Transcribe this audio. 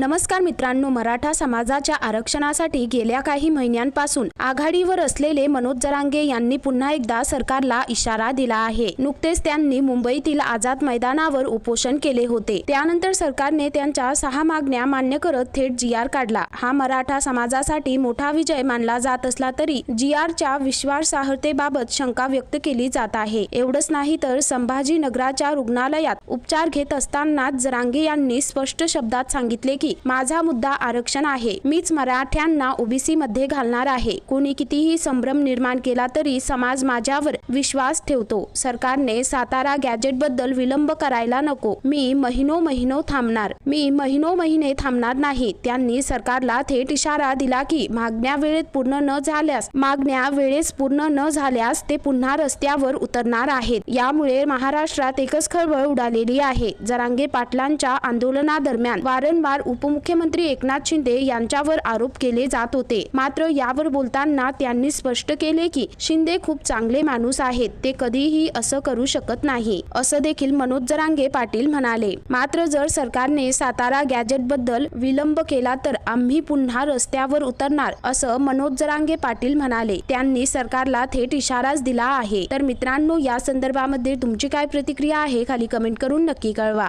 नमस्कार मित्रांनो मराठा समाजाच्या आरक्षणासाठी गेल्या काही महिन्यांपासून आघाडीवर असलेले मनोज जरांगे यांनी पुन्हा एकदा सरकारला इशारा दिला आहे. नुकतेच त्यांनी मुंबईतील आझाद मैदानावर उपोषण केले होते. त्यानंतर सरकारने त्यांच्या सहा मागण्या मान्य करत थेट जी आर काढला. हा मराठा समाजासाठी मोठा विजय मानला जात असला तरी जी आरच्या विश्वासार्हतेबाबत शंका व्यक्त केली जात आहे. एवढंच नाही तर संभाजीनगराच्या रुग्णालयात उपचार घेत असतानाच जरांगे यांनी स्पष्ट शब्दात सांगितले की माझा मुद्दा आरक्षण आहे. मीच मराठ्यांना ओबीसी मध्ये घालणार आहे. कोणी कितीही संभ्रम निर्माण केला तरी समाज माझ्यावर विश्वास ठेवतो. सरकारने सातारा गॅजेटबद्दल विलंब करायला नको. मी महिनो महिनो थांबणार. मी महिनो महिने थांबणार नाही. त्यांनी सरकारला थेट इशारा दिला की मागण्या वेळेत पूर्ण न झाल्यास मागण्या वेळेस पूर्ण न झाल्यास ते पुन्हा रस्त्यावर उतरणार आहेत. यामुळे महाराष्ट्रात एकच खळबळ उडालेली आहे. जरांगे पाटलांच्या आंदोलनादरम्यान वारंवार उपमुख्यमंत्री एकनाथ शिंदे यांच्यावर आरोप केले जात होते. मात्र यावर बोलताना त्यांनी स्पष्ट केले की शिंदे खूप चांगले माणूस आहेत. ते कधीही असं करू शकत नाही असं देखील मनोज जरांगे पाटील म्हणाले. मात्र जर सरकारने सातारा गॅजेटबद्दल विलंब केला तर आम्ही पुन्हा रस्त्यावर उतरणार असं मनोज जरांगे पाटील म्हणाले. त्यांनी सरकारला थेट इशाराच दिला आहे. तर मित्रांनो या संदर्भामध्ये तुमची काय प्रतिक्रिया आहे खाली कमेंट करून नक्की कळवा.